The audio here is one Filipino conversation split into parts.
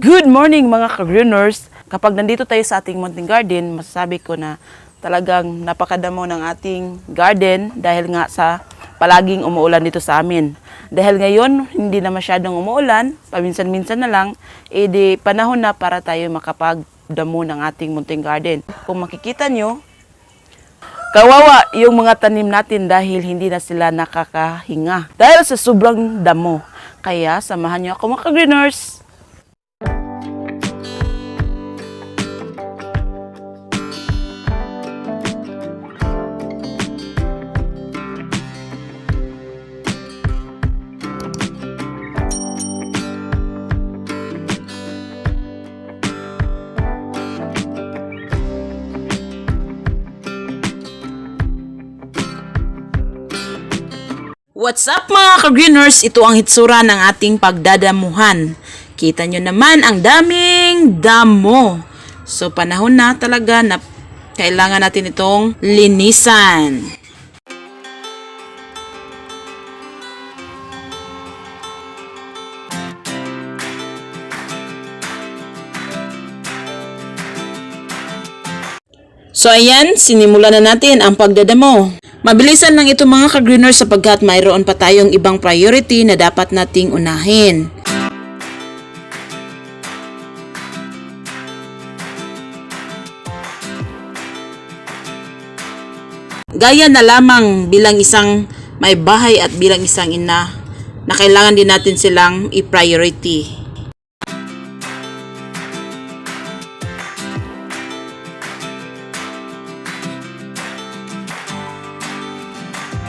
Good morning mga ka-greeners! Kapag nandito tayo sa ating mountain garden, masasabi ko na talagang napakadamo ng ating garden dahil nga sa palaging umuulan dito sa amin. Dahil ngayon, hindi na masyadong umuulan, paminsan-minsan na lang, edi panahon na para tayo makapagdamo ng ating mountain garden. Kung makikita nyo, Kawawa yung mga tanim natin dahil hindi na sila nakakahinga. Dahil sa sobrang damo. Kaya samahan niyo ako mga greeners What's up mga ka-greeners? Ito ang hitsura ng ating pagdadamuhan. Kita nyo naman ang daming damo. So panahon na talaga na kailangan natin itong linisan. So ayan, sinimulan na natin ang pagdadamo. Mabilisan lang ito mga ka-greeners sapagkat mayroon pa tayong ibang priority na dapat nating unahin. Gaya na lamang bilang isang may bahay at bilang isang ina na kailangan din natin silang i-priority.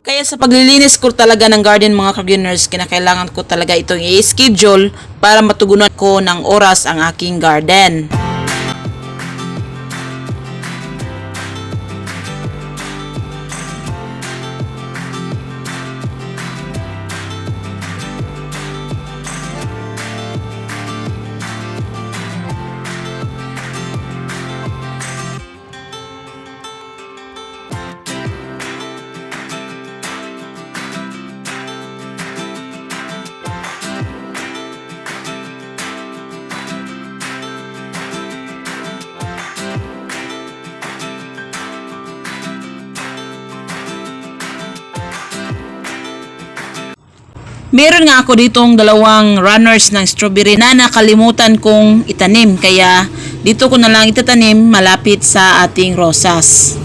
Kaya sa paglilinis ko talaga ng garden mga ka-greeners, kinakailangan ko talaga itong i-schedule para matugunan ko ng oras ang aking garden. Meron nga ako ditong dalawang runners ng strawberry na nakalimutan kong itanim. Kaya dito ko na lang itatanim malapit sa ating rosas.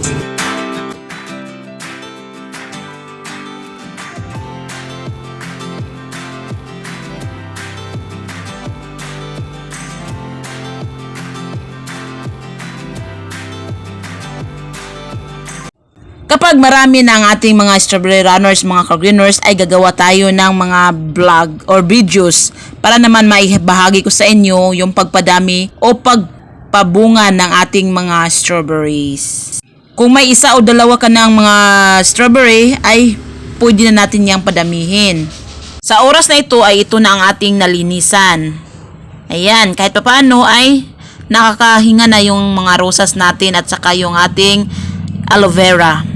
Kapag marami na ang ating mga strawberry runners, mga ka-greeners, ay gagawa tayo ng mga vlog or videos para naman maibahagi ko sa inyo yung pagpadami o pagpabunga ng ating mga strawberries. Kung may isa o dalawa ka ng mga strawberry, ay pwede na natin yang padamihin. Sa oras na ito ay ito na ang ating nalinisan. Ayan, kahit papaano ay nakakahinga na yung mga rosas natin at saka yung ating aloe vera.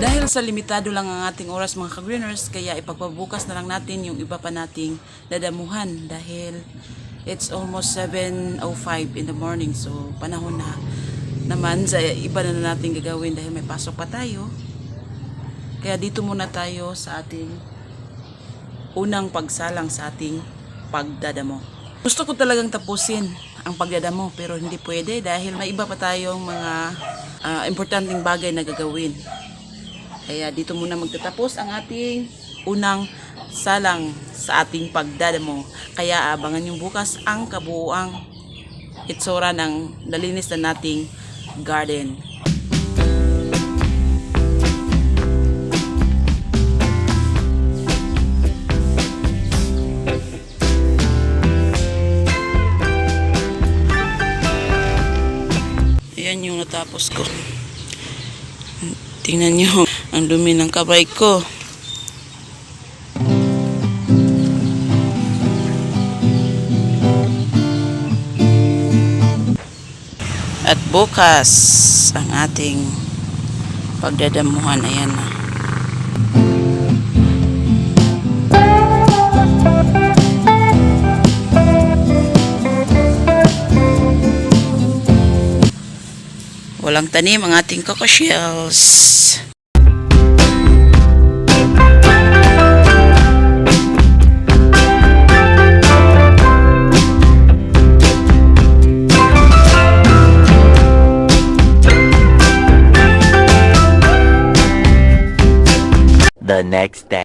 Dahil sa limitado lang ang ating oras mga ka-greeners, kaya ipagpabukas na lang natin yung iba pa nating dadamuhan dahil it's almost 7.05 in the morning. So, panahon na naman sa iba na natin gagawin dahil may pasok pa tayo. Kaya dito muna tayo sa ating unang pagsalang sa ating pagdadamo. Gusto ko talagang tapusin ang pagdadamo pero hindi pwede dahil may iba pa tayong mga ah, importanteng bagay na gagawin. Kaya dito muna magtatapos ang ating unang salang sa ating pagdadamo. Kaya abangan yung bukas ang kabuuang itsura ng nalinis na nating garden. Ayan yung natapos ko. Tingnan nyo, ang dumi ng kamay ko. At bukas, ang ating pagdadamuhan. Ayan na. Walang tanim ang ating coco shells. The next day.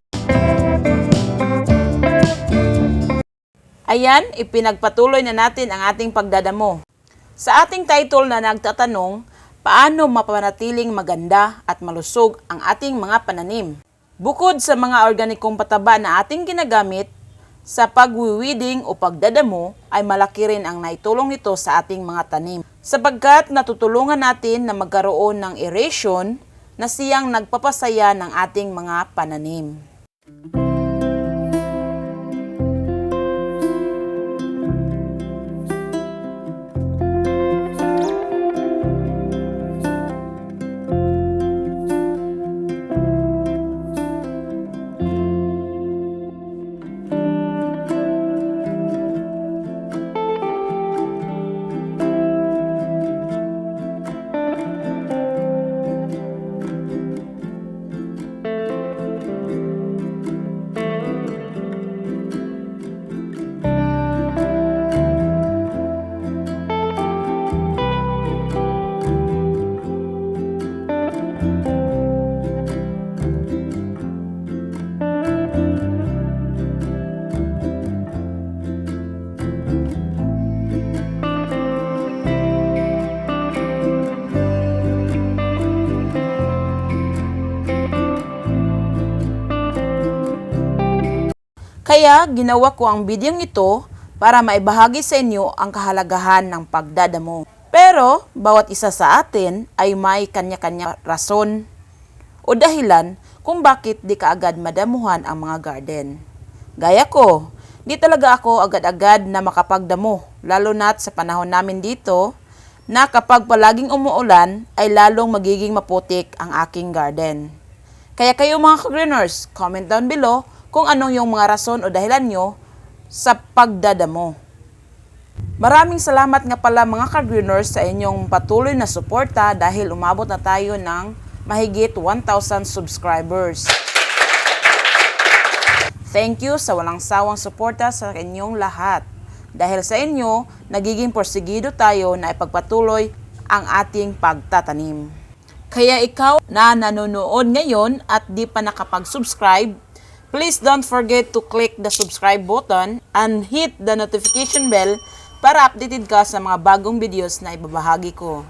Ayan, ipinagpatuloy na natin ang ating pagdadamo. Sa ating title na nagtatanong, paano mapanatiling maganda at malusog ang ating mga pananim? Bukod sa mga organikong pataba na ating ginagamit, sa pagwiwiding o pagdadamo ay malaki rin ang naitulong nito sa ating mga tanim. Sapagkat natutulungan natin na magkaroon ng aeration na siyang nagpapasaya ng ating mga pananim. Kaya ginawa ko ang bidyong ito para maibahagi sa inyo ang kahalagahan ng pagdadamo. Pero bawat isa sa atin ay may kanya-kanya rason o dahilan kung bakit di kaagad madamuhan ang mga garden. Gaya ko, di talaga ako agad-agad na makapagdamo, lalo na't sa panahon namin dito na kapag palaging umuulan ay lalong magiging maputik ang aking garden. Kaya kayo mga ka-greeners, comment down below kung anong yung mga rason o dahilan nyo sa pagdadamo. Maraming salamat nga pala mga ka-greeners sa inyong patuloy na suporta dahil umabot na tayo ng mahigit 1,000 subscribers. Thank you sa walang sawang suporta sa inyong lahat. Dahil sa inyo, nagiging porsigido tayo na ipagpatuloy ang ating pagtatanim. Kaya ikaw na nanonood ngayon at di pa nakapag-subscribe, please don't forget to click the subscribe button and hit the notification bell para updated ka sa mga bagong videos na ibabahagi ko.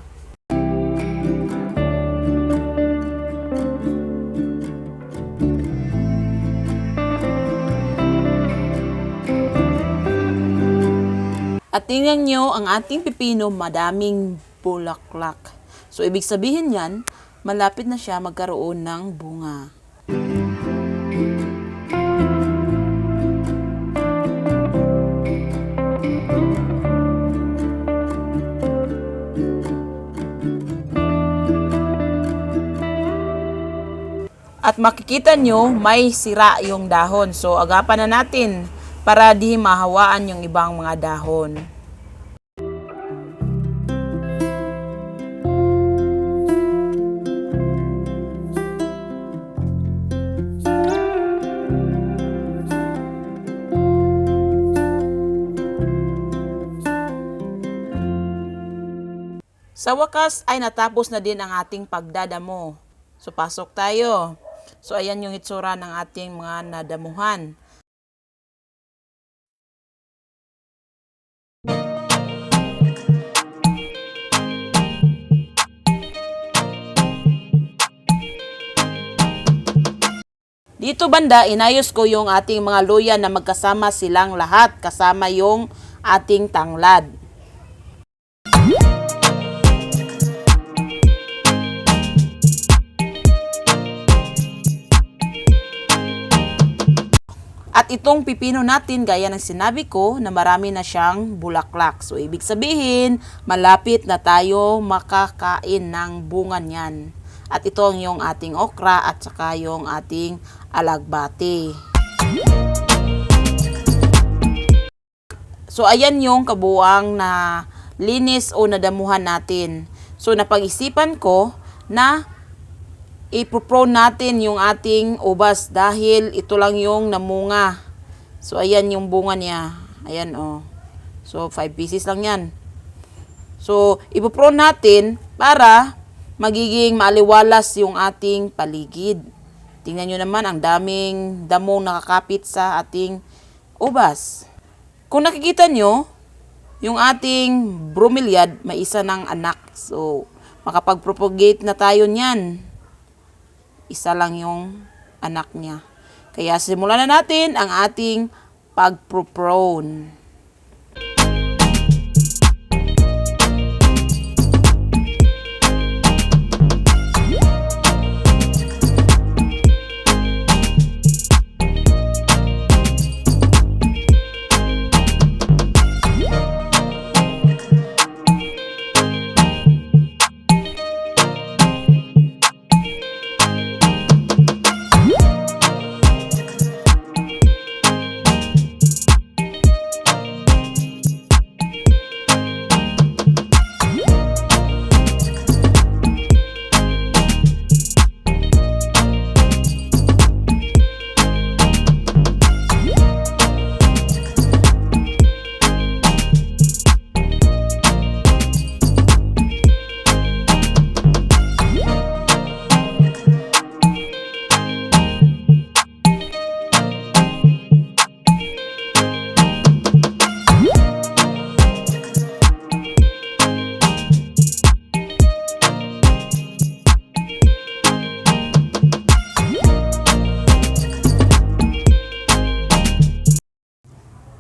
At tingnan nyo, ang ating pipino madaming bulaklak. So, ibig sabihin yan, malapit na siya magkaroon ng bunga. At makikita nyo, may sira yung dahon. So, agapan na natin para di mahawaan yung ibang mga dahon. Sa wakas ay natapos na din ang ating pagdadamo. So pasok tayo. So ayan yung itsura ng ating mga nadamuhan. Dito banda, inayos ko yung ating mga luya na magkasama silang lahat, kasama yung ating tanglad. Itong pipino natin, gaya ng sinabi ko, na marami na siyang bulaklak. So, ibig sabihin, malapit na tayo makakain ng bunga niyan. At ito ang yung ating okra at saka yung ating alagbati. So, ayan yung kabuang na linis o nadamuhan natin. So, napag-isipan ko na ipoprone natin yung ating ubas dahil ito lang yung namunga. So, ayan yung bunga niya. Ayan, oh. So, 5 pieces lang yan. So, ipoprone natin para magiging maaliwalas yung ating paligid. Tingnan nyo naman, ang daming damong nakakapit sa ating ubas. Kung nakikita nyo, yung ating bromeliad, may isa ng anak. So, makapag-propagate na tayo niyan isa lang yung anak niya. Kaya simulan na natin ang ating pagproprone.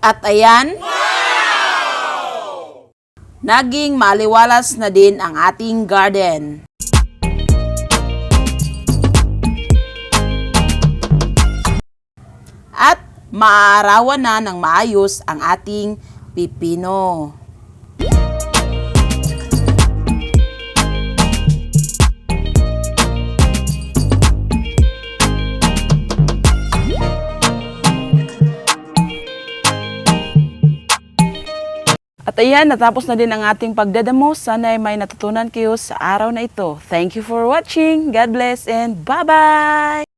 At ayan, naging maliwalas na din ang ating garden. At maaarawan na ng maayos ang ating pipino. At ayan, natapos na din ang ating pagdadamo. Sana ay may natutunan kayo sa araw na ito. Thank you for watching. God bless and bye-bye!